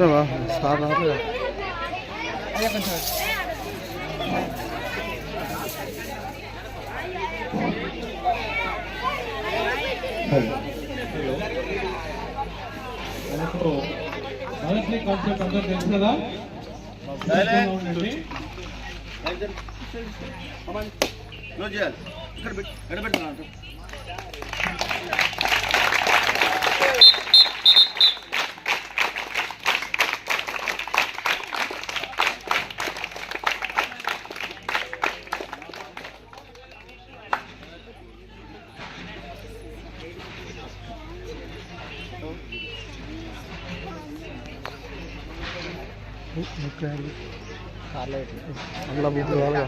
కొంచెం సార్ రాలేదు ఇప్పుడు మొదటి కాన్సెప్ట్ అందరూ తెలుసు కదా సిద్ధంగా ఉండండి. క్లోజ్ చేయాలి ఇక్కడ పెట్టి ఎక్కడ పెడుతున్నా అందులో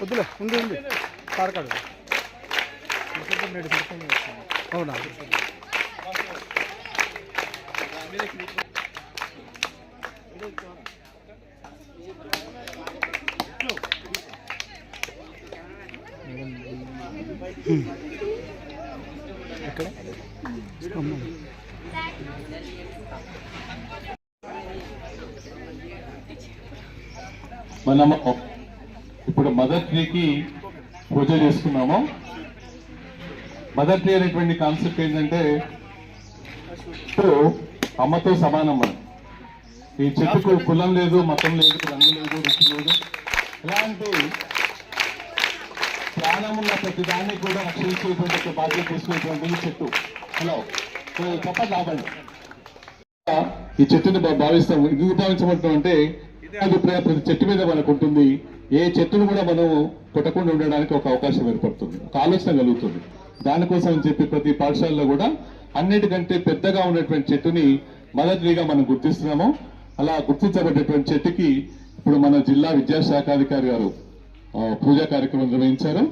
వద్దులే ఉంది ఉంది కారు కాదు అవునా ఎక్కడ అమ్మా. ఇప్పుడు మదర్ ట్రీకి పూజ చేసుకున్నాము మదర్ ట్రీ అనేటువంటి కాన్సెప్ట్ ఏంటంటే ఇప్పుడు అమ్మతో సమానం మనం. ఈ చెట్టుకు కులం లేదు మతం లేదు రంగు లేదు రుచి లేదు. ఇలాంటి ప్రాణమున్న ప్రతి దాన్ని కూడా రక్షించేటువంటి ఒక బాధ్యత తీసుకునేటువంటి ఈ చెట్టు. హలో చెప్పండి లాభండి ఈ చెట్టుని భావిస్తాము. భావిస్తాం ఎందుకు భావించబడతాం అంటే ప్రతి చెట్టు మీద మనకు ఉంటుంది. ఏ చెట్టును కూడా మనం కొట్టకుండా ఉండడానికి ఒక అవకాశం ఏర్పడుతుంది ఒక ఆలోచన కలుగుతుంది. దానికోసం అని చెప్పి ప్రతి పాఠశాలలో కూడా అన్నిటికంటే పెద్దగా ఉన్నటువంటి చెట్టుని మొదటిగా మనం గుర్తిస్తున్నాము. అలా గుర్తించబడ్డటువంటి చెట్టుకి ఇప్పుడు మన జిల్లా విద్యాశాఖాధికారి గారు పూజా కార్యక్రమం నిర్వహించారు.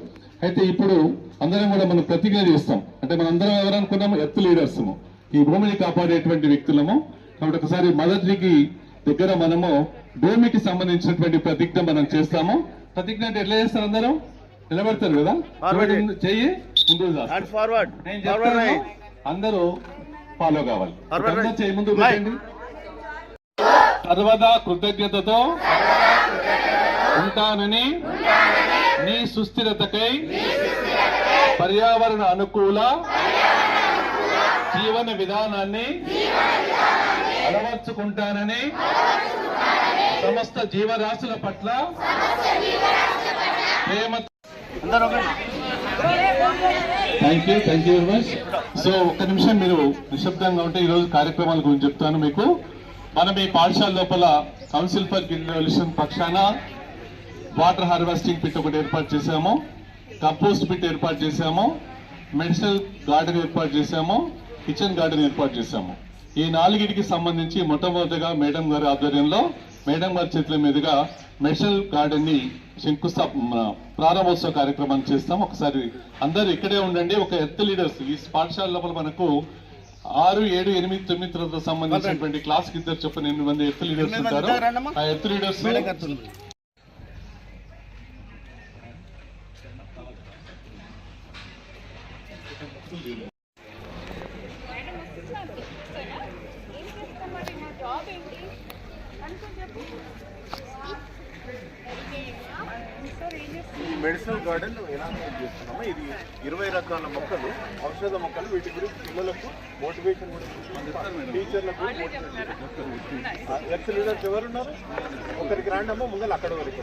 అయితే ఇప్పుడు అందరం కూడా మనం ప్రతిజ్ఞ చేస్తాం. అంటే మనం అందరం ఎవరనుకున్నాము ఎత్తు లీడర్స్ ఈ భూమిని కాపాడేటువంటి వ్యక్తులము. కాబట్టి ఒకసారి మొదటికి దగ్గర మనము భూమికి సంబంధించినటువంటి ప్రతిజ్ఞ మనం చేస్తాము. ప్రతిజ్ఞ అంటే ఎట్లా చేస్తారు అందరం? నిలబడతారు కదా. చెయ్యి రైట్ అందరూ ఫాలో కావాలి. Forward అందరూ right. చేయి ముందు. పెట్టండి. సర్వదా కృతజ్ఞతతో ఉంటానని నీ సుస్థిరతకై పర్యావరణ అనుకూల జీవన విధానాన్ని అలవర్చుకుంటానని సమస్త జీవరాశుల పట్ల ప్రేమ thank you thank you very much so ఒక్క నిమిషం మీరు నిశ్శబ్దంగా ఉంటే ఈ రోజు కార్యక్రమాల గురించి చెప్తాను మీకు. మనం ఈ పాఠశాల లోపల కౌన్సిల్ ఫర్ గిరిజన్ పక్షాన వాటర్ హార్వెస్టింగ్ పిట్ ఒకటి ఏర్పాటు చేశాము. కంపోస్ట్ పిట్ ఏర్పాటు చేశాము. మెడిసినల్ గార్డెన్ ఏర్పాటు చేశాము. కిచెన్ గార్డెన్ ఏర్పాటు చేశాము. ఈ నాలుగిటికి సంబంధించి మొట్టమొదటిగా మేడం గారి ఆధ్వర్యంలో మేడం గారి చేతుల మీదుగా మెడిసినల్ గార్డెన్ని శంకుస్థాపన ప్రారంభోత్సవ కార్యక్రమాన్ని చేస్తాం. ఒకసారి అందరూ ఇక్కడే ఉండండి. ఒక ఎర్త్ లీడర్స్ ఈ పాఠశాల లోపల మనకు ఆరు ఏడు ఎనిమిది తొమ్మిది తరగతి సంబంధించినటువంటి క్లాస్కి ఇద్దరు చొప్పున ఎనిమిది మంది ఎర్త్ లీడర్స్ ఉంటారు. ఆ ఎర్త్ లీడర్స్ ఈ మెడిసినల్ గార్డెన్ ఎలా చేస్తున్నాము ఇది ఇరవై రకాల మొక్కలు ఔషధ మొక్కలు వీటి గురించి పిల్లలకు మోటివేషన్ టీచర్లకు ఎక్స్ లీడర్స్ ఎవరున్నారు ఒకరికి రాండమ్మా ముందర అక్కడ వరకు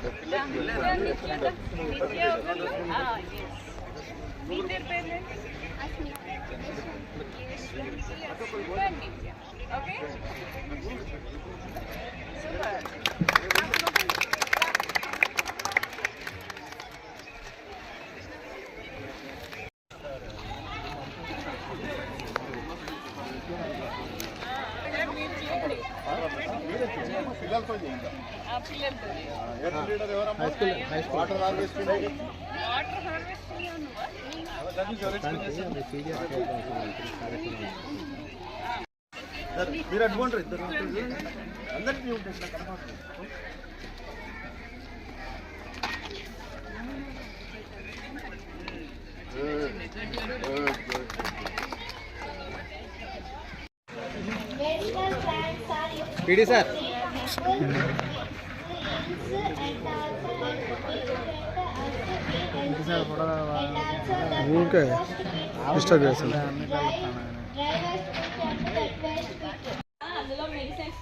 ఓకే మీరు చేయండి మీరే చేయండి. పిల్లలతో చేయండి ఆ పిల్లలతో ఎయిర్ లీడర్ ఎవరమ్మా వాటర్ హార్వెస్టింగ్ వాటర్ హార్వెస్టింగ్ నువ్వా మీరు అడ్వాంటారు ఇద్దరు అందరికీ ఉంటుంది ఇట్లా కనపడుతుంది Medical also the ఊరికే. డిస్టర్బ్ చేస్తుంది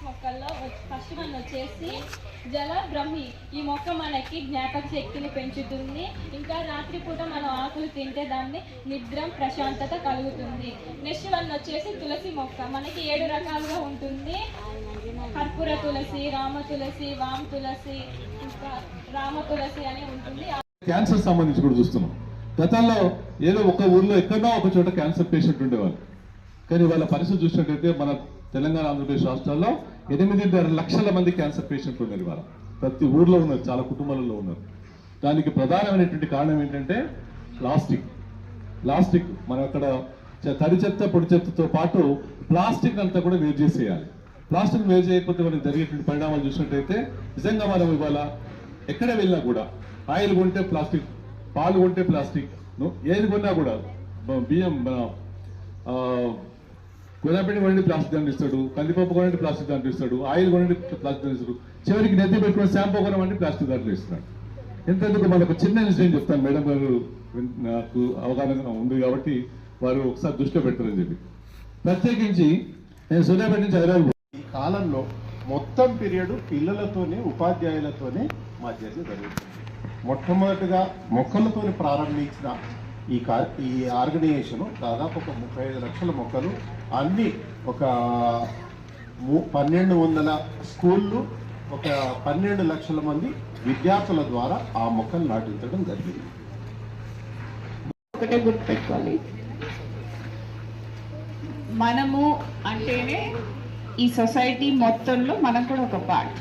మొక్కల్లో ఫస్ట్ వన్ వచ్చేసి జల బ్రహ్మి. ఈ మొక్క మనకి జ్ఞాపక శక్తిని పెంచుతుంది. ఇంకా రాత్రిపూట మనం ఆకులు తింటే దాన్ని నిద్రం ప్రశాంతత కలుగుతుంది. నెక్స్ట్ వన్ వచ్చేసి తులసి మొక్క. మనకి ఏడు రకాలుగా ఉంటుంది. కర్పూర తులసి రామ తులసి వామ్ తులసి ఇంకా రామ తులసి అని ఉంటుంది. క్యాన్సర్ సంబంధించి కూడా చూస్తున్నాం. గతంలో ఏదో ఒక ఊర్లో ఎక్కడో ఒక చోట క్యాన్సర్ పేషెంట్ ఉండేవాళ్ళు. కానీ వాళ్ళ పరిస్థితి చూసినట్టయితే మన తెలంగాణ ఆంధ్రప్రదేశ్ రాష్ట్రాల్లో ఎనిమిదిన్నర లక్షల మంది క్యాన్సర్ పేషెంట్లు ఉన్నారు ఇవాళ. ప్రతి ఊర్లో ఉన్నారు చాలా కుటుంబాలలో ఉన్నారు. దానికి ప్రధానమైనటువంటి కారణం ఏంటంటే ప్లాస్టిక్. ప్లాస్టిక్ మనం అక్కడ తడి చెత్త పొడి చెత్తతో పాటు ప్లాస్టిక్ అంతా కూడా వేరు చేసేయాలి. ప్లాస్టిక్ వేరు చేయకపోతే మనకి జరిగేటువంటి పరిణామాలు చూసినట్టయితే నిజంగా మనం ఇవాళ ఎక్కడ వెళ్ళినా కూడా ఆయిల్ కొంటే ప్లాస్టిక్ పాలు కొంటే ప్లాస్టిక్ ఏది కొన్నా కూడా బియ్యం మన, గులాబీ కొనండి ప్లాస్టిక్ దాంట్లో ఇస్తాడు. కందిపప్పు కొనండి ప్లాస్టిక్ దాంట్లో ఇస్తాడు. ఆయిల్ కొనండి ప్లాస్టిక్ దాంట్లో ఇస్తాడు. చివరికి నెత్తి పెట్టుకుని షాంపూ కొనమంటే ప్లాస్టిక్ దాంట్లో ఇస్తున్నాడు. ఎంతెందుకు మనకు చిన్న ఇన్సిడెంట్ చెప్తాను. మేడం గారు నాకు అవగాహన ఉంది కాబట్టి వారు ఒకసారి దృష్టిలో పెట్టారని చెప్పి. ప్రత్యేకించి నేను సూర్యాపేట నుంచి హైదరాబాద్ ఈ కాలంలో మొత్తం పీరియడ్ పిల్లలతోనే ఉపాధ్యాయులతోనే మా చర్చ జరుగుతుంది. మొట్టమొదటిగా మొక్కలతో ప్రారంభించిన ఈ కా ఈ ఆర్గనైజేషన్ దాదాపు ఒక ముప్పై ఐదు లక్షల మొక్కలు అన్ని ఒక పన్నెండు వందల స్కూళ్ళు ఒక పన్నెండు లక్షల మంది విద్యార్థుల ద్వారా ఆ మొక్కలు నాటించడం జరిగింది. ఒకటే గుర్తుపెట్టుకోవాలి మనము అంటేనే ఈ సొసైటీ మొత్తంలో మనం కూడా ఒక పార్ట్.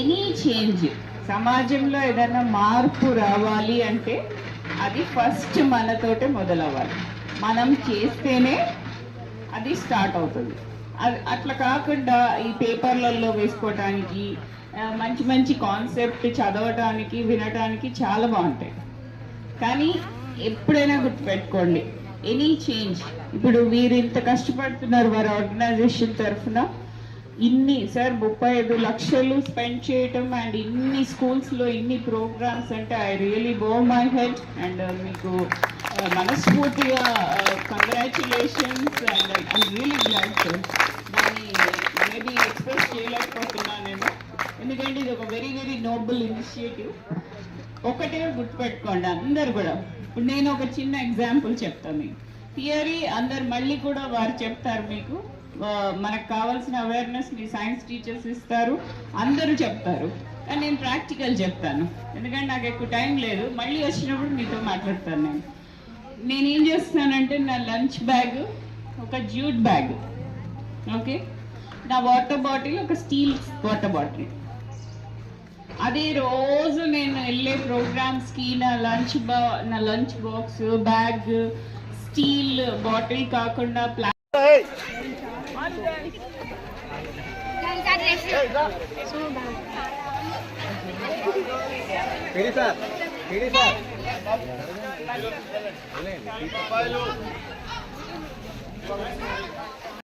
ఎనీ చేంజ్ సమాజంలో ఏదైనా మార్పు రావాలి అంటే అది ఫస్ట్ మనతోటే మొదలవ్వాలి. మనం చేస్తేనే అది స్టార్ట్ అవుతుంది. అది అట్లా కాకుండా ఈ పేపర్లలో వేసుకోవటానికి మంచి మంచి కాన్సెప్ట్ చదవటానికి వినటానికి చాలా బాగుంటాయి. కానీ ఎప్పుడైనా గుర్తుపెట్టుకోండి ఎనీ చేంజ్ ఇప్పుడు వీరు ఇంత కష్టపడుతున్నారు వారి ఆర్గనైజేషన్ తరఫున ఇన్ని సార్ ముప్పై ఐదు లక్షలు స్పెండ్ చేయటం అండ్ ఇన్ని స్కూల్స్లో ఇన్ని ప్రోగ్రామ్స్ అంటే I really bow my head and మీకు Uh, మనస్ఫూర్తిగా congratulations and I'm really glad sir దాన్ని మేబీ ఎక్స్ప్రెస్ చేయలేకపోతున్నానేమో. ఎందుకంటే ఇది ఒక వెరీ వెరీ నోబుల్ ఇనిషియేటివ్ ఒకటే గుర్తుపెట్టుకోండి అందరు కూడా. ఇప్పుడు నేను ఒక చిన్న ఎగ్జాంపుల్ చెప్తాను మీకు. థియరీ అందరు మళ్ళీ కూడా వారు చెప్తారు మీకు. Uh, మనకు కావాల్సిన అవేర్నెస్ మీ సైన్స్ టీచర్స్ ఇస్తారు. అందరూ చెప్తారు. కానీ నేను ప్రాక్టికల్ చెప్తాను. ఎందుకంటే నాకు ఎక్కువ టైం లేదు. మళ్ళీ వచ్చినప్పుడు మీతో మాట్లాడతాను నేను. నేను ఏం చేస్తానంటే నా లంచ్ బ్యాగ్ ఒక జ్యూట్ బ్యాగ్. ఓకే? నా వాటర్ బాటిల్ ఒక స్టీల్ వాటర్ బాటిల్. అదే రోజు నేను వెళ్ళే ప్రోగ్రామ్స్కి నా లంచ్ బా నా lunch box bag steel bottle కాకుండా ప్లా పీడి సార్. PD sir